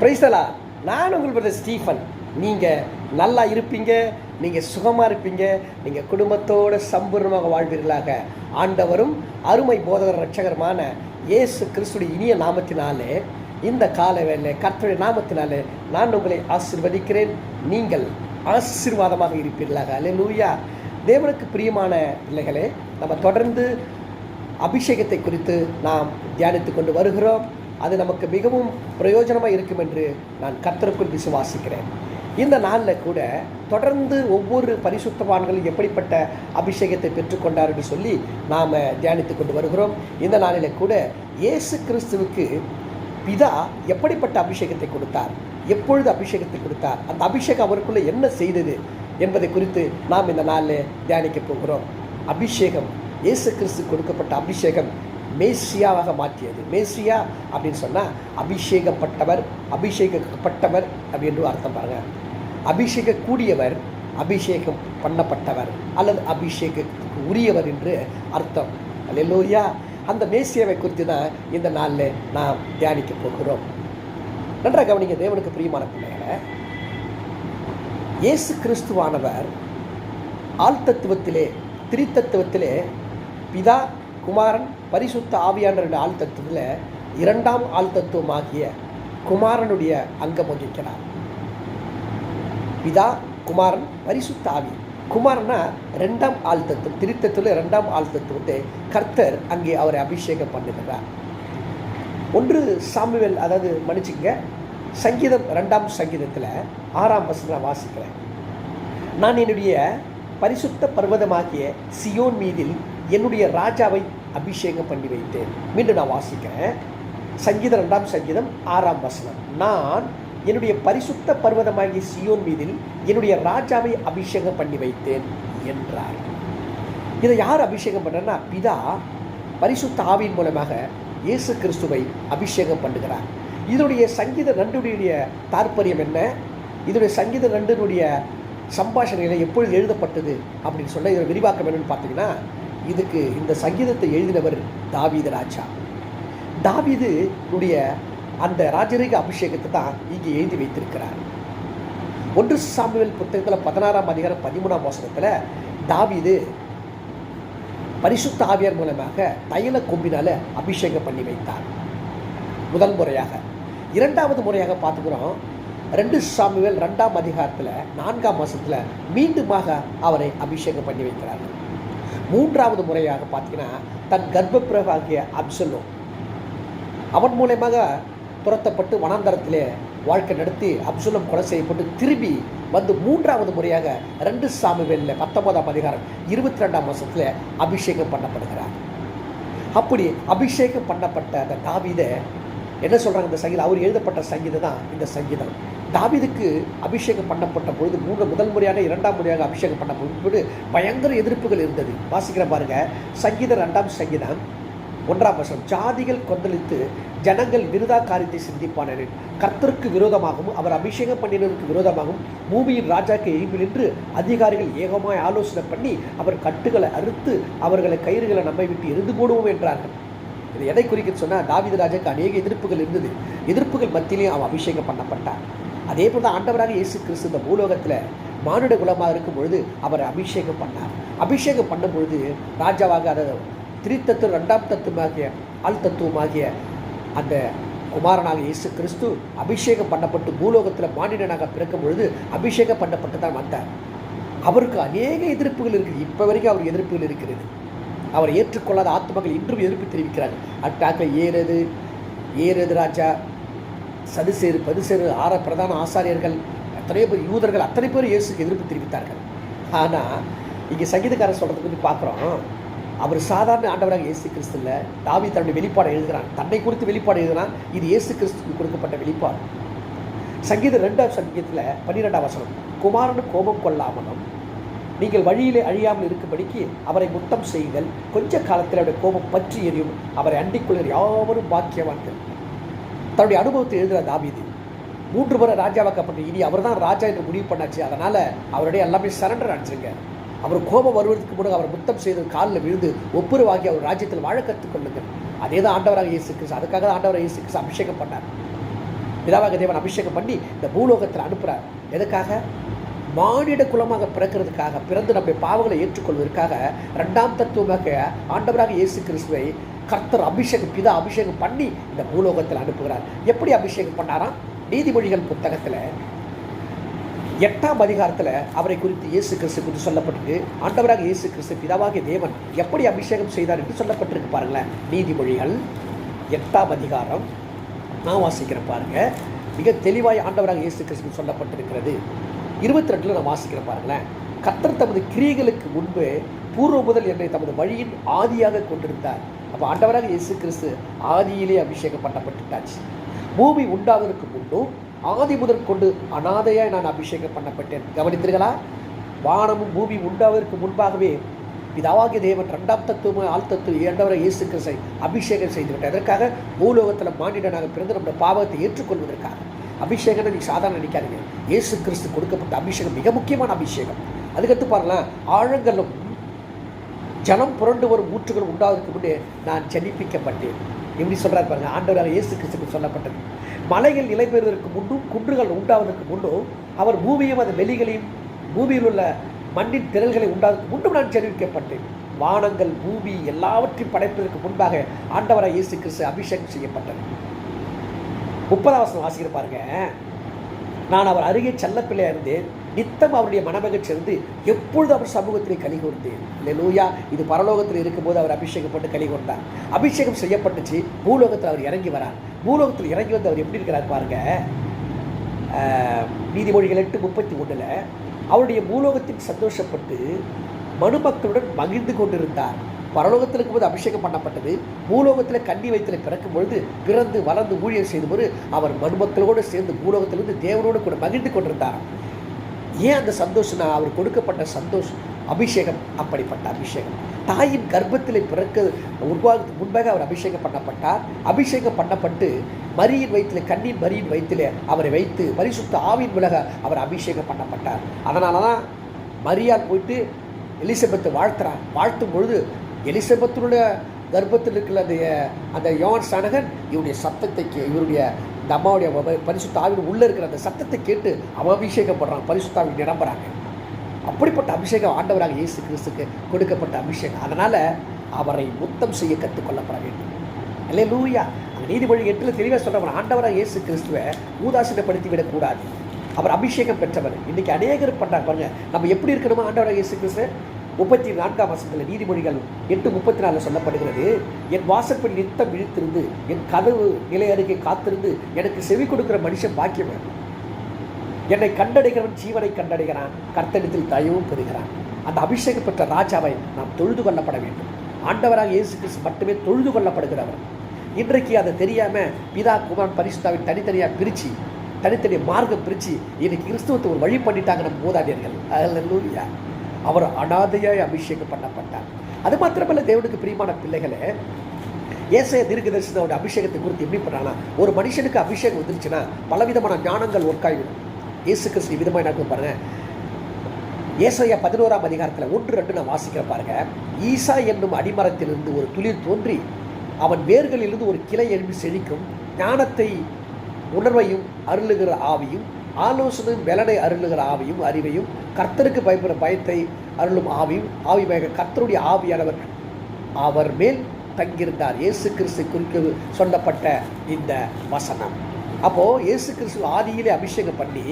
பிரைஸ்தலா நான் உங்கள் brother Stephen. நீங்கள் நல்லா இருப்பீங்க நீங்கள் சுகமாக இருப்பீங்க நீங்கள் குடும்பத்தோடு சம்பூர்ணமாக வாழ்வீர்களாக. ஆண்டவரும் அருமை போதகர் ரட்சகருமான இயேசு கிறிஸ்துடைய இனிய நாமத்தினாலே இந்த கால வேலை கர்த்தருடைய நாமத்தினாலே நான் உங்களை ஆசிர்வதிக்கிறேன். நீங்கள் ஆசீர்வாதமாக இருப்பீர்களாக. அல்லேலூயா தேவனுக்கு பிரியமான பிள்ளைகளே நம்ம தொடர்ந்து அபிஷேகத்தை குறித்து நாம் தியானித்து கொண்டு வருகிறோம். அது நமக்கு மிகவும் பிரயோஜனமாக இருக்கும் என்று நான் கர்த்தருக்குள் விசுவாசிக்கிறேன். இந்த நாளில் கூட தொடர்ந்து ஒவ்வொரு பரிசுத்தவான்களும் எப்படிப்பட்ட அபிஷேகத்தை பெற்றுக்கொண்டார் என்று சொல்லி நாம் தியானித்து கொண்டு வருகிறோம். இந்த நாளில் கூட இயேசு கிறிஸ்துவுக்கு பிதா எப்படிப்பட்ட அபிஷேகத்தை கொடுத்தார்? எப்பொழுது அபிஷேகத்தை கொடுத்தார்? அந்த அபிஷேகம் அவருக்குள்ளே என்ன செய்தது என்பதை குறித்து நாம் இந்த நாளில் தியானிக்க போகிறோம். அபிஷேகம் இயேசு கிறிஸ்து கொடுக்கப்பட்ட அபிஷேகம் மேசியாவாக மாற்றியது. மேசியா அப்படின்னு சொன்னால் அபிஷேகப்பட்டவர் அபிஷேகப்பட்டவர் அப்படின்னு அர்த்தம் பாருங்கள் அபிஷேக கூடியவர் அபிஷேகம் பண்ணப்பட்டவர் அல்லது அபிஷேகத்துக்கு உரியவர் என்று அர்த்தம். அல்லையா அந்த மேசியாவை குறித்து தான் இந்த நாளில் நாம் தியானிக்க போகிறோம். நன்றாக கவனிங்க தேவனுக்கு பிரியமான பிள்ளைகளை. இயேசு கிறிஸ்துவானவர் ஆழ்த்தத்துவத்திலே திரித்தத்துவத்திலே பிதா குமாரன் பரிசுத்த ஆவியான ஆள் தத்துவத்தில் இரண்டாம் ஆள் தத்துவமாகிய குமாரனுடைய அங்கம் வகிக்கிறார். பிதா குமாரன் பரிசுத்த ஆவி. குமாரனா ரெண்டாம் ஆள் தத்துவம் திருத்தத்தில் ரெண்டாம் ஆள் தத்துவத்தை கர்த்தர் அங்கே அவரை அபிஷேகம் பண்ணுகிறார். ஒன்று சாமுவேல் அதாவது மன்னிச்சுங்க சங்கீதம் ரெண்டாம் சங்கீதத்தில் ஆறாம் வசனம் வாசிக்கிறேன். நான் என்னுடைய பரிசுத்த பர்வதமாகிய சியோன் மீதில் என்னுடைய ராஜாவை அபிஷேகம் பண்ணி வைத்தேன். மீண்டும் நான் வாசிக்கிறேன். சங்கீதம் ரெண்டாம் சங்கீதம் ஆறாம் வசனம். நான் என்னுடைய பரிசுத்த பர்வதமாகிய சியோன் மீதில் என்னுடைய ராஜாவை அபிஷேகம் பண்ணி வைத்தேன் என்றார். இதை யார் அபிஷேகம் பண்ணுறன்னா பிதா பரிசுத்த ஆவியின் மூலமாக இயேசு கிறிஸ்துவை அபிஷேகம் பண்ணுகிறார். இதனுடைய சங்கீத நண்டுடைய தாற்பயம் என்ன? இதனுடைய சங்கீத நண்டினுடைய சம்பாஷணையில் எப்பொழுது எழுதப்பட்டது அப்படின்னு சொன்னால் இதோட விரிவாக்கம் என்னன்னு பார்த்தீங்கன்னா இதுக்கு இந்த சங்கீதத்தை எழுதினவர் தாவீது ராஜா. தாவீதுடைய அந்த ராஜரீக அபிஷேகத்தை தான் இங்கே எழுதி வைத்திருக்கிறார். ஒன்று சாமுவேல் புத்தகத்தில் பதினாறாம் அதிகாரம் பதிமூணாம் வசனத்தில் தாவீது பரிசுத்த ஆவியார் மூலமாக தைல கொம்பினால் அபிஷேகம் பண்ணி வைத்தார். முதல் முறையாக. இரண்டாவது முறையாக பார்த்துக்கிறோம். ரெண்டு சாமுவேல் ரெண்டாம் அதிகாரத்தில் நான்காம் மாதத்தில் மீண்டுமாக அவரை அபிஷேகம் பண்ணி வைக்கிறார்கள். மூன்றாவது முறையாக பார்த்தீங்கன்னா தன் கர்ப்பப்பிரவாகிய அப்சலோ. அவன் மூலயமாக துரத்தப்பட்டு வனாந்தரத்திலே வாழ்க்கை நடத்தி அப்சுலம் கொலை செய்யப்பட்டு திரும்பி வந்து மூன்றாவது முறையாக ரெண்டு சாமுவேலில் பத்தொன்பதாம் அதிகாரம் இருபத்தி ரெண்டாம் மாதத்தில் அபிஷேகம் பண்ணப்படுகிறார். அப்படி அபிஷேகம் பண்ணப்பட்ட அந்த தாவிதை என்ன சொல்கிறாங்க இந்த சங்கீதம் அவர் எழுதப்பட்ட சங்கீதம் தான் இந்த சங்கீதம் தாவிதுக்கு அபிஷேகம் பண்ணப்பட்ட பொழுது மூன்று முதல் முறையாக இரண்டாம் முறையாக அபிஷேகம் பண்ண பொழுது பயங்கர எதிர்ப்புகள் இருந்தது. வாசிக்கிற பாருங்க. சங்கீதம் ரெண்டாம் சங்கீதம் ஒன்றாம் வருஷம் ஜாதிகள் கொந்தளித்து ஜனங்கள் விருதா காரியத்தை சிந்திப்பானேன் கர்த்தருக்கு விரோதமாகவும் அவர் அபிஷேகம் பண்ணினருக்கு விரோதமாகவும் பூமியின் ராஜாக்கு எழுப்பி நின்று அதிகாரிகள் ஏகமாய் ஆலோசனை பண்ணி அவர் கட்டுகளை அறுத்து அவர்களை கயிறுகளை நம்மை விட்டு எரிந்து போடுவோம் என்றார்கள். இது எதை குறிக்க சொன்னால் தாவித ராஜாக்கு அநேக எதிர்ப்புகள் இருந்தது. எதிர்ப்புகள் மத்தியிலையும் அவன் அபிஷேகம் பண்ணப்பட்டார் அதே போல் தான் ஆண்டவராக இயேசு கிறிஸ்து இந்த பூலோகத்தில் மானுட குலமாக இருக்கும் பொழுது அவர் அபிஷேகம் பண்ணார். அபிஷேகம் பண்ணும் பொழுது ராஜாவாக அதை திரித்தத்துவம் ரெண்டாம் தத்துவமாகிய ஆள் தத்துவமாகிய அந்த குமாரனாக இயேசு கிறிஸ்து அபிஷேகம் பண்ணப்பட்டு பூலோகத்தில் மானிடனாக பிறக்கும் பொழுது அபிஷேகம் பண்ணப்பட்டு தான் வந்தார். அவருக்கு அநேக எதிர்ப்புகள் இருக்குது. இப்போ வரைக்கும் அவருக்கு எதிர்ப்புகள் இருக்கிறது. அவர் ஏற்றுக்கொள்ளாத ஆத்மகள் இன்றும் எதிர்ப்பு தெரிவிக்கிறார்கள் அட்டாக்கில் ஏறது ஏறது ராஜா சதுசேரு பதுசேரு ஆற பிரதான ஆசாரியர்கள் அத்தனை பேர் யூதர்கள் அத்தனை பேர் இயேசுக்கு எதிர்ப்பு தெரிவித்தார்கள். ஆனால் இங்கே சங்கீதக்காரர் சொல்கிறதுக்கு வந்து பார்க்குறோம். அவர் சாதாரண ஆண்டவராக இயேசு கிறிஸ்துவில் தாவி தன்னுடைய வெளிப்பாடு எழுதுகிறான். தன்னை குறித்து வெளிப்பாடு எழுதுகிறான் இது இயேசு கிறிஸ்துக்கு கொடுக்கப்பட்ட வெளிப்பாடு. சங்கீதம் ரெண்டாம் சங்கீதத்தில் பன்னிரெண்டாம் வசனம் குமாரனு கோபம் கொள்ளாமலும் நீங்கள் வழியிலே அழியாமல் இருக்கும்படிக்கு அவரை முத்தம் செய்யுங்கள் கொஞ்ச காலத்தில் அவருடைய கோபம் பற்றி எரியும். அவரை அண்டிக்குள்ளர் யாவரும் பாக்கியவான்கள். தன்னுடைய அனுபவத்தை எழுதுகிற தாபீது மூன்று முறை ராஜாவாக்கப்பட்ட இனி அவர் தான் ராஜா என்று முடிவு பண்ணாச்சு. அதனால் அவருடைய எல்லாமே சரண்டர் அடிச்சிருங்க அவர் கோபம் வருவதற்கு முன்னாடி அவர் முத்தம் செய்து காலில் விழுந்து ஒப்புரவாகி அவர் ராஜ்யத்தில் வாழ கற்றுக்கொள்ளுங்கள் அதே தான் ஆண்டவராக இயேசு கிறிஸ்து அதுக்காக தான் ஆண்டவராக இயேசு கிறிஸ்து அபிஷேகம் பண்ணார். பிதாவாக தேவன் அபிஷேகம் பண்ணி இந்த பூலோகத்தில் அனுப்புகிறார் எதுக்காக மானிட குலமாக பிறக்கிறதுக்காக பிறந்து நம்முடைய பாவங்களை ஏற்றுக்கொள்வதற்காக ரெண்டாம் தத்துவமாக ஆண்டவராக இயேசு கிறிஸ்துவை கர்த்தர் அபிஷேகம் பிதா அபிஷேகம் பண்ணி இந்த பூலோகத்தில் அனுப்புகிறார். எப்படி அபிஷேகம் பண்ணாராம்? நீதிமொழிகள் புத்தகத்தில் எட்டாம் அதிகாரத்தில் அவரை குறித்து இயேசு கிறிஸ்து குறித்து சொல்லப்பட்டிருக்கு. ஆண்டவராக இயேசு கிறிஸ்து பிதாவாகிய தேவன் எப்படி அபிஷேகம் செய்தார் என்று சொல்லப்பட்டிருக்கு பாருங்களேன். நீதிமொழிகள் எட்டாம் அதிகாரம். நான் வாசிக்கிறேன் பாருங்க. மிக தெளிவாய் ஆண்டவராக இயேசு கிறிஸ்து சொல்லப்பட்டிருக்கிறது. இருபத்தி ரெண்டில் நான் வாசிக்கிறேன் பாருங்களேன். கத்தர் தமது கிரியைகளுக்கு முன்பு பூர்வ முதல் என்னை தமது வழியின் ஆதியாக கொண்டிருந்தார். அப்போ ஆண்டவராக இயேசு கிறிஸ்து ஆதியிலே அபிஷேகம் பண்ணப்பட்டுட்டாச்சு. பூமி உண்டாவதற்கு முன்னும் ஆதி முதல் கொண்டு அனாதையாக நான் அபிஷேகம் பண்ணப்பட்டேன். கவனித்தீர்களா? வானமும் பூமி உண்டாவதற்கு முன்பாகவே பிதாவாகிய தேவன் ரெண்டாம் தத்துவம் ஆள் தத்துவம் இரண்டவரை இயேசு கிறிஸ்தை அபிஷேகம் செய்துவிட்டேன் அதற்காக பூலோகத்தில் மானிடனாக பிறந்து நம்முடைய பாவத்தை ஏற்றுக்கொள்வதற்காக. அபிஷேகத்தை நீங்கள் சாதாரண நினைக்காதீங்க. இயேசு கிறிஸ்து கொடுக்கப்பட்ட அபிஷேகம் மிக முக்கியமான அபிஷேகம். அதுக்கடுத்து பாருங்களேன் ஆழங்களும் ஜலம் புரண்டு வரும் ஊற்றுகள் உண்டாவதற்கு முன்னே நான் ஜனிப்பிக்கப்பட்டேன். எப்படி சொல்கிறார் பாருங்கள் ஆண்டவரால் இயேசு கிறிஸ்துக்கு சொல்லப்பட்டது. மலைகள் நிலை பெறுவதற்கு முன்னும் குன்றுகள் உண்டாவதற்கு முன்னும் அவர் பூமியும் அதன் வெளிகளையும் பூமியில் உள்ள மண்ணின் திரள்களை உண்டாவதற்கு முன்னும் நான் ஜெனிப்பிக்கப்பட்டேன். வானங்கள் பூமி எல்லாவற்றையும் படைப்பதற்கு முன்பாக ஆண்டவராக இயேசு கிறிஸ்து அபிஷேகம் செய்யப்பட்டது. முப்பதாம் வசனம் வாசிக்கிற பாருங்க. நான் அவர் அருகே செல்லப்பிள்ளையாக இருந்தேன். நித்தம் அவருடைய மனமகிழ்ச்சி இருந்து எப்பொழுது அவர் சமூகத்திலே கலி கொண்டேன். லூயா இது பரலோகத்தில் இருக்கும்போது அவர் அபிஷேகப்பட்டு கலி கொண்டார். அபிஷேகம் செய்யப்பட்டுச்சு. பூலோகத்தில் அவர் இறங்கி வரார். பூலோகத்தில் இறங்கி வந்து அவர் எப்படி இருக்கிறார் பாருங்க. நீதிமொழிகள் எட்டு முப்பத்தி ஒன்றில் அவருடைய பூலோகத்தில் சந்தோஷப்பட்டு மனுமக்களுடன் மகிழ்ந்து கொண்டிருந்தார். பரலோகத்தில் இருக்கும்போது அபிஷேகம் பண்ணப்பட்டது பூலோகத்தில் கன்னி வைத்தில் பிறக்கும் பொழுது பிறந்து வளர்ந்து ஊழியர் செய்தபோது அவர் மண்மக்களோடு சேர்ந்து பூலோகத்திலிருந்து தேவனோடு கூட மகிழ்ந்து கொண்டிருந்தார் ஏன் அந்த சந்தோஷம்னா அவர் கொடுக்கப்பட்ட சந்தோஷம் அபிஷேகம் அப்படிப்பட்ட அபிஷேகம். தாயின் கர்ப்பத்தில் பிறக்க உருவாகத்துக்கு முன்பாக அவர் அபிஷேகம் பண்ணப்பட்டார். அபிஷேகம் பண்ணப்பட்டு மரியின் வயிற்றில் கண்ணின் மரியின் வயிற்றில் அவரை வைத்து பரிசுத்த ஆவின் விலக அவர் அபிஷேகம் பண்ணப்பட்டார். அதனால தான் மரியால் போயிட்டு எலிசபெத்தை வாழ்த்துறார் வாழ்த்தும் பொழுது எலிசபத்தினுடைய கர்ப்பத்தில் இருக்கிற அந்த அந்த யோன் சனகன் இவருடைய சத்தத்தை கே இவருடைய இந்த அம்மாவுடைய பரிசுத்தாவின் உள்ளே இருக்கிற அந்த சத்தத்தை கேட்டு அவன் அபிஷேகப்படுறான் பரிசுத்தாவின் நிரம்புறாங்க. அப்படிப்பட்ட அபிஷேகம் ஆண்டவராக இயேசு கிறிஸ்துக்கு கொடுக்கப்பட்ட அபிஷேகம். அதனால் அவரை முத்தம் செய்ய கற்றுக்கொள்ளப்பட வேண்டும். அல்லே லூயா அந்த நீதிமொழி எட்டில் தெளிவாக சொல்கிறவன் ஆண்டவராக இயேசு கிறிஸ்துவை ஊதாசீனப்படுத்தி விடக்கூடாது அவர் அபிஷேகம் பெற்றவர். இன்றைக்கி அநேகர் பண்ணுறாங்க பாருங்க நம்ம எப்படி இருக்கணுமோ ஆண்டவராக இயேசு கிறிஸ்து? முப்பத்தி நான்காம் வசத்தில் நீதிமொழிகள் எட்டு முப்பத்தி நாலில் சொல்லப்படுகிறது. என் வாசற்படி நித்தம் விழித்திருந்து என் கதவு நிலை அருகே காத்திருந்து எனக்கு செவி கொடுக்கிற மனுஷன் பாக்கியவன் என்னை கண்டடைகிறவன் ஜீவனை கண்டடைகிறான். கர்த்தனத்தில் தயவும் பெறுகிறான். அந்த அபிஷேகம் பெற்ற ராஜாவை நாம் தொழுது கொள்ளப்பட வேண்டும். ஆண்டவராக இயேசு கிறிஸ்து மட்டுமே தொழுது கொள்ளப்படுகிறவர். இன்றைக்கு அதை தெரியாமல் பிதா குமார் பரிசுத்தாவின் தனித்தனியாக பிரித்து தனித்தனி மார்க்கம் பிரித்து இன்னைக்கு கிறிஸ்துவத்தை ஒரு வழி பண்ணிட்டாங்க நம்ம மூதாதையர்கள் யார் அவர் அனாதையாய் அபிஷேகம் பண்ணப்பட்டார். அது மாத்திரமல்ல தேவனுக்கு பிரியமான பிள்ளைகளே ஏசைய தீர்க்க தரிசனோட அபிஷேகத்தை குறித்து எப்படி பண்ணாங்கன்னா ஒரு மனுஷனுக்கு அபிஷேகம் வந்துருச்சுன்னா பலவிதமான ஞானங்கள் ஒர்க் ஆகிடும் இயேசு கிறிஸ்து விதமாக நடக்கும் பாருங்க ஏசையா பதினோராம் அதிகாரத்தில் ஒன்று ரெண்டு நான் வாசிக்கிற பாருங்க ஈசா என்னும் அடிமரத்திலிருந்து ஒரு துளிர் தோன்றி அவன் வேர்களிலிருந்து ஒரு கிளை எழுப்பி செழிக்கும் ஞானத்தை உணர்வையும் அருளுகிற ஆவியும் ஆலோசனையும் பலனை அருளுகிற ஆவியும் அறிவையும் கர்த்தருக்கு பயப்படுற பயத்தை அருளும் ஆவியும் ஆவி பயக கர்த்தருடைய ஆவியானவர் அவர் மேல் தங்கியிருந்தார். இயேசு கிறிஸ்து குறிக்க சொல்லப்பட்ட இந்த வசனம். அப்போது இயேசு கிறிஸ்து ஆதியிலே அபிஷேகம் பண்ணி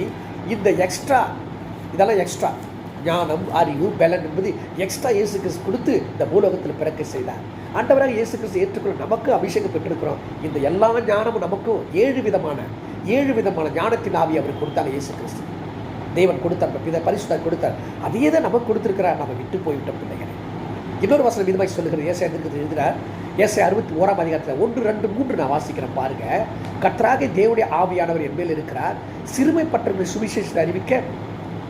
இந்த எக்ஸ்ட்ரா இதெல்லாம் எக்ஸ்ட்ரா ஞானம் அறிவு பலன் என்பது எக்ஸ்ட்ரா இயேசு கிறிஸ்து கொடுத்து இந்த பூலோகத்தில் பிறக்க செய்தார். ஆண்டவராக இயேசு கிறிஸ்து ஏற்றுக்கொள்ள நமக்கு அபிஷேகம் பெற்றிருக்கிறோம். இந்த எல்லா ஞானமும் நமக்கும் ஏழு விதமான ஏழு விதமான ஞானத்தின் ஆவி அவர் கொடுத்தாங்க இயேசு கிறிஸ்து. தேவன் கொடுத்தார் பித பரிசுத்தார் கொடுத்தார். அதையே தான் நமக்கு கொடுத்திருக்கிறார். நம்ம விட்டு போய்விட்டோம் பிள்ளைகளை. இன்னொரு வசனம் விதமாய் சொல்லுகிறது. ஏசை எதுக்கு எழுதுகிறார். ஏசை அறுபத்தி ஓராம் அதிகாரத்தில் ஒன்று ரெண்டு மூன்று நான் வாசிக்கிறேன் பாருங்க. கத்தராக தேவனுடைய ஆவியானவர் என் மேல் இருக்கிறார். சிறுமைப்பட்டவர்கள் சுவிசேஷத்தை அறிவிக்க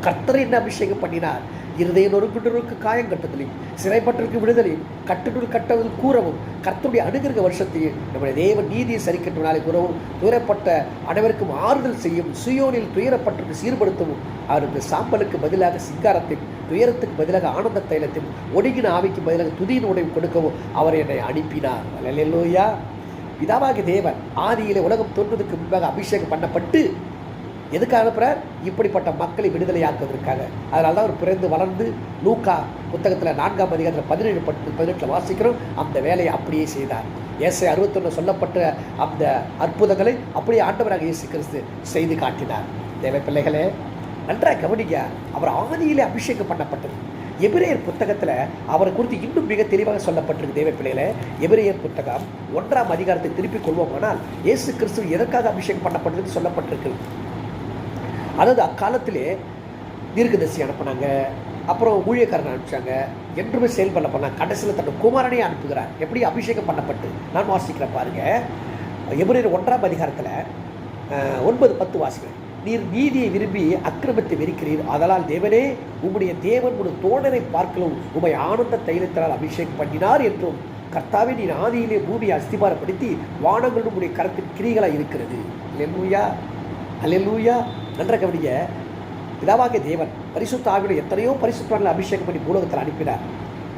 கர்த்தரை என்ன அபிஷேகம் பண்ணினார்? இருதய நொறுக்குண்டவருக்கு காயம் கட்டுதலையும் சிறைப்பட்டிருக்கு விடுதலையும் கட்டுநூல் கட்டவது கூறவும் கர்த்தருடைய அணுகிற வருஷத்தையும் நம்முடைய தேவன் நீதியை சரி நாளை கூறவும் துயரப்பட்ட அனைவருக்கும் ஆறுதல் செய்யும் சுயோனில் துயரப்பட்டிருக்கு சீர்படுத்தவும் அவருக்கு சாம்பலுக்கு பதிலாக சிங்காரத்தையும் துயரத்துக்கு பதிலாக ஆனந்த தைலத்தையும் ஒடுங்கின ஆவிக்கு பதிலாக துதியின் உடையும் கொடுக்கவும் அவர் என்னை அனுப்பினார். அல்லையா பிதாவாகி தேவன் ஆதியிலே உலகம் தோன்றுவதற்கு முன்பாக அபிஷேகம் பண்ணப்பட்டு எதுக்கு அனுப்புகிறார் இப்படிப்பட்ட மக்களை விடுதலையாக்குவதற்காக. அதனால தான் அவர் பிறந்து வளர்ந்து லூக்கா புத்தகத்தில் நான்காம் அதிகாரத்தில் பதினேழு பத்து பதினெட்டில் வாசிக்கிறோம். அந்த வேலையை அப்படியே செய்தார். ஏசை அறுபத்தொன்று சொல்லப்பட்ட அந்த அற்புதங்களை அப்படியே ஆண்டவராக இயேசு கிறிஸ்து செய்து காட்டினார். தேவை பிள்ளைகளே நன்றாக கவனிங்க. அவர் ஆதியிலே அபிஷேகம் பண்ணப்பட்டது. எபிரேயர் புத்தகத்தில் அவரை குறித்து இன்னும் மிக தெளிவாக சொல்லப்பட்டிருக்கு. தேவ பிள்ளைகளே எபிரேயர் புத்தகம் ஒன்றாம் அதிகாரத்தை திருப்பிக் கொள்வோமானால் இயேசு கிறிஸ்து எதற்காக அபிஷேகம் பண்ணப்பட்டதுன்னு சொல்லப்பட்டிருக்கு. அதாவது அக்காலத்திலே தீர்க்கதரிசி அனுப்புனாங்க அப்புறம் ஊழியக்காரன் அனுப்பிச்சாங்க என்றுமே செயல்பட பண்ணாங்க கடைசியில் தன் குமாரனே அனுப்புகிறார். எப்படி அபிஷேகம் பண்ணப்பட்டு? நான் வாசிக்கிறேன் பாருங்க. எபிரேயர் ஒன்றாம் அதிகாரத்தில் ஒன்பது பத்து வாசிக்கிறேன். நீர் நீதியை விரும்பி அக்கிரமத்தை வெறுக்கிறீர். அதனால் தேவனே உம்முடைய தேவன் உடைய தோழரை பார்க்கலும் உமை ஆனந்த தைலத்தினால் அபிஷேகம் பண்ணினார் என்றும் கர்த்தாவே நீர் ஆதியிலே பூமியை அஸ்திபாரப்படுத்தி வானங்களும் உடைய கரத்தின் கிரிகளாக இருக்கிறது. அல்லேலூயா அல்லேலூயா நன்ற கவனிங்க. பிதாவாகிய தேவன் பரிசுத்த எத்தனையோ பரிசுத்தவான்களை அபிஷேகம் பண்ணி பூலோகத்தில் அனுப்பினார்.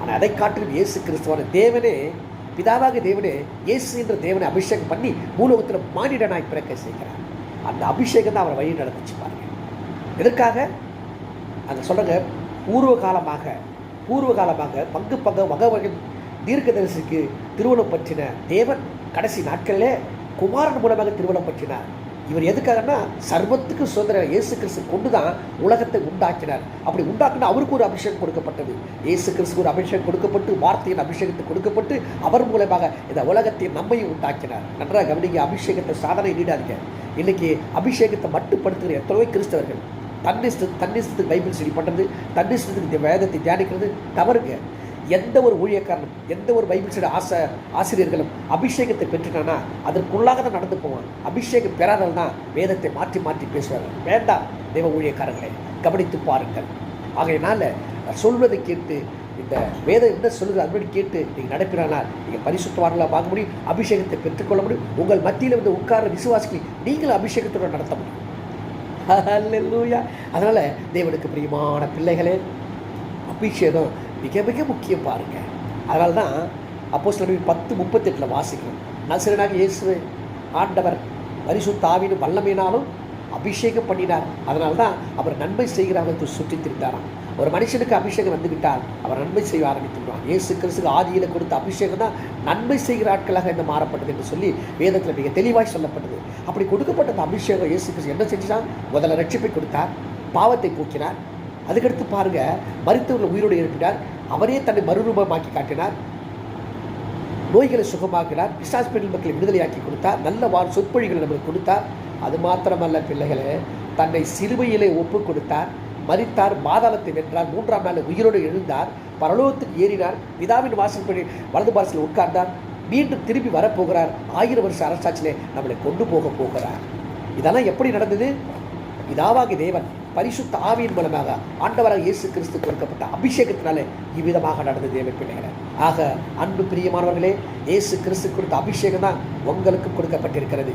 ஆனால் அதை காட்டிலும் இயேசு கிறிஸ்துவான தேவனே பிதாவாக தேவனே இயேசு என்ற தேவனை அபிஷேகம் பண்ணி பூலோகத்தில் மானிடனாய் பிறக்க செய்கிறார். அந்த அபிஷேகம் தான் அவரை வழி நடந்துச்சு பாருங்க. எதற்காக? அங்கே சொல்கிறாங்க பூர்வ காலமாக பூர்வ காலமாக பங்கு பங்கு வகை வகை தீர்க்கதரிசிக்கு திருமணம் பற்றின தேவன் கடைசி நாட்களிலே குமாரன் மூலமாக திருமணம் பற்றினார். இவர் எதுக்காகன்னா சர்வத்துக்கு சுதந்திரம் இயேசு கிறிஸ்து கொண்டு தான் உலகத்தை உண்டாக்கினார். அப்படி உண்டாக்கினா அவருக்கு ஒரு அபிஷேகம் கொடுக்கப்பட்டது. இயேசு கிறிஸ்து ஒரு அபிஷேகம் கொடுக்கப்பட்டு வார்த்தையின் அபிஷேகத்தை கொடுக்கப்பட்டு அவர் மூலமாக இந்த உலகத்தை நம்மையும் உண்டாக்கினார். நன்றாக கவனிங்க அபிஷேகத்தை சாதனை நீடாதீங்க. இன்னைக்கு அபிஷேகத்தை மட்டுப்படுத்துகிற எத்தனையோ கிறிஸ்தவர்கள் தன்னிஷ்ட தன்னிஷ்டத்துக்கு பைபிள் ஸ்டடி பண்ணுறது தன்னிஷ்டத்துக்கு வேதத்தை தியானிக்கிறது தவறுங்க. எந்த ஒரு ஊழியக்காரனும் எந்த ஒரு பைபிள் ஸ்டடி ஆசை ஆசிரியர்களும் அபிஷேகத்தை பெற்றுட்டானா அதற்குள்ளாக தான் நடந்து போவான். அபிஷேகம் பெறாதவன் தான் வேதத்தை மாற்றி மாற்றி பேசுவார்கள். வேண்டாம் தேவ ஊழியக்காரர்களை கவனித்து பாருங்கள். ஆகையினால சொல்வதை கேட்டு இந்த வேதம் என்ன சொல்லுது அதுபடி கேட்டு நீங்கள் நடப்பினால் நீங்கள் பரிசுத்தவான்களாக பார்க்க முடியும் அபிஷேகத்தை பெற்றுக்கொள்ள முடியும். உங்கள் மத்தியில் வந்து உட்கார விசுவாசிக்கு நீங்களும் அபிஷேகத்துடன் நடத்த முடியும். அதனால் தேவனுக்கு பிரியமான பிள்ளைகளே அபிஷேகம் மிக மிக முக்கியம் பாருங்க. அதனால தான் அப்போ சில பத்து முப்பத்தெட்டில் வாசிக்கணும் நசரனாக இயேசு ஆண்டவர் பரிசு ஆவின் வல்லமையினாலும் அபிஷேகம் பண்ணினார். அதனால தான் அவர் நன்மை செய்கிறவர்களுக்கு சுற்றி திரிந்தாராம் ஒரு மனுஷனுக்கு அபிஷேகம் வந்துவிட்டால் அவர் நன்மை செய்ய ஆரம்பித்துள்ளார் இயேசு கிறிஸ்துக்கு ஆதியில் கொடுத்த அபிஷேகம் தான் நன்மை செய்கிற ஆட்களாக என்ன மாறப்பட்டது என்று சொல்லி வேதத்தில் மிக தெளிவாய் சொல்லப்பட்டது. அப்படி கொடுக்கப்பட்ட அந்த அபிஷேகம் இயேசு கிறிஸ்து என்ன செஞ்சால் முதல்ல ரட்சிப்பை கொடுத்தார் பாவத்தை போக்கினார். அதுக்கடுத்து பாருங்க மருத்துவர்கள் உயிரோடு எழுப்பினார். அவரே தன்னை மறுரூபமாக்கி காட்டினார். நோய்களை சுகமாக்கினார். பிசாஸ்பிட்டல் மக்களை விடுதலையாக்கி கொடுத்தார். நல்ல வார் சொற்பொழிகளை நம்மளுக்கு கொடுத்தார். அது மாத்திரமல்ல பிள்ளைகளே தன்னை சிறுமையிலே ஒப்பு கொடுத்தார். மறித்தார் மாதாளத்தை வென்றார். மூன்றாம் நாள் உயிரோடு எழுந்தார். பரலோகத்துக்கு ஏறினார். பிதாவின் வாசல்படி வலது பாரசில் உட்கார்ந்தார். மீண்டும் திரும்பி வரப்போகிறார். ஆயிரம் வருஷ அரசாட்சியிலே நம்மளை கொண்டு போக போகிறார். இதெல்லாம் எப்படி நடந்தது? பிதாவாகி தேவன் பரிசுத்த ஆவியின் மூலமாக ஆண்டவராக இயேசு கிறிஸ்து கொடுக்கப்பட்ட அபிஷேகத்தினாலே இவ்விதமாக நடந்தது தேவை பிள்ளைகளை. ஆக அன்பு பிரியமானவர்களே இயேசு கிறிஸ்து கொடுத்த அபிஷேகம் தான் உங்களுக்கும் கொடுக்கப்பட்டிருக்கிறது.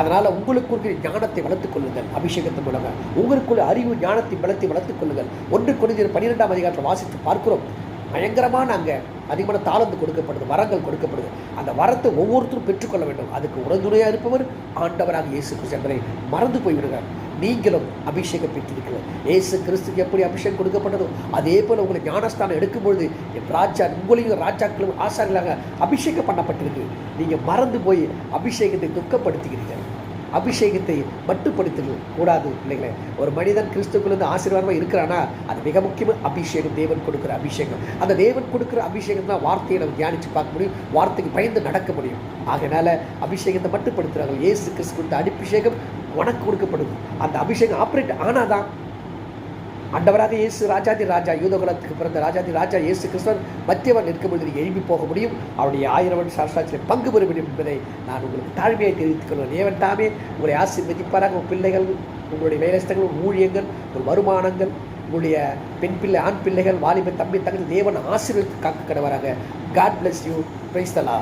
அதனால் உங்களுக்கு ஞானத்தை வளர்த்துக் கொள்ளுங்கள் அபிஷேகத்தின் மூலமாக உங்களுக்குள்ள அறிவு ஞானத்தை வளர்த்தி வளர்த்துக் கொள்ளுங்கள். ஒன்று கொண்டு பன்னிரெண்டாம் அதிகாரத்தில் வாசித்து பார்க்கிறோம். பயங்கரமான அங்கே அதிகமான தாளந்து கொடுக்கப்படுது வரங்கள் கொடுக்கப்படுது. அந்த வரத்தை ஒவ்வொருத்தரும் பெற்றுக்கொள்ள வேண்டும். அதுக்கு உறுதுணையாக இருப்பவர் ஆண்டவராக இயேசு கிறிஸ்து என்பதை மறந்து போய்விடுகிறார் நீங்களும் அபிஷேகம் பெற்றிருக்கிறோம். ஏசு கிறிஸ்துக்கு எப்படி அபிஷேகம் கொடுக்கப்பட்டதோ அதே போல் உங்களை ஞானஸ்தானம் எடுக்கும்பொழுது ராஜா உங்களையும் ராஜாக்களும் ஆசாரிகளாக அபிஷேகம் பண்ணப்பட்டிருக்கு. நீங்கள் மறந்து போய் அபிஷேகத்தை துக்கப்படுத்துகிறீர்கள். அபிஷேகத்தை மட்டுப்படுத்த கூடாது இல்லைங்களே ஒரு மனிதன் கிறிஸ்துக்குள்ளேருந்து ஆசீர்வாதமாக இருக்கிறானா? அது மிக முக்கியமாக அபிஷேகம். தேவன் கொடுக்குற அபிஷேகம். அந்த தேவன் கொடுக்குற அபிஷேகம் தான் வார்த்தையை நம்ம தியானித்து பார்க்க முடியும். வார்த்தைக்கு பயந்து நடக்க முடியும். ஆகையினால அபிஷேகத்தை மட்டுப்படுத்துகிறார்கள் ஏசு கிறிஸ்து கொடுத்த அபிஷேகம் உனக்கு கொடுக்கப்படுது அந்த அபிஷேகம் ஆப்ரேட் ஆனாதான் அண்டவராக இயேசு ராஜாதி ராஜா யூதகுலத்துக்கு பிறந்த ராஜாதி ராஜா இயேசு கிருஷ்ணன் மத்தியவன் நிற்கும் பொழுது எழுப்பி போக முடியும். அவருடைய ஆயிரம் வருட சாஸ்திரத்தில் பங்கு பெற முடியும் என்பதை நான் உங்களுக்கு தாழ்மையை தெரிவித்துக் கொள்வேன் ஏவன் தாமே உங்களை ஆசீர்வதிப்பாராக. உங்கள் பிள்ளைகள் உங்களுடைய வேலைஸ்தங்கள் ஊழியங்கள் உங்கள் வருமானங்கள் உங்களுடைய பெண் பிள்ளை ஆண் பிள்ளைகள் வாலிப தம்பி தங்கள் தேவன் ஆசீர்வதித்து காக்க கடவராக. காட் பிளஸ் யூ பிரைஸ் தலா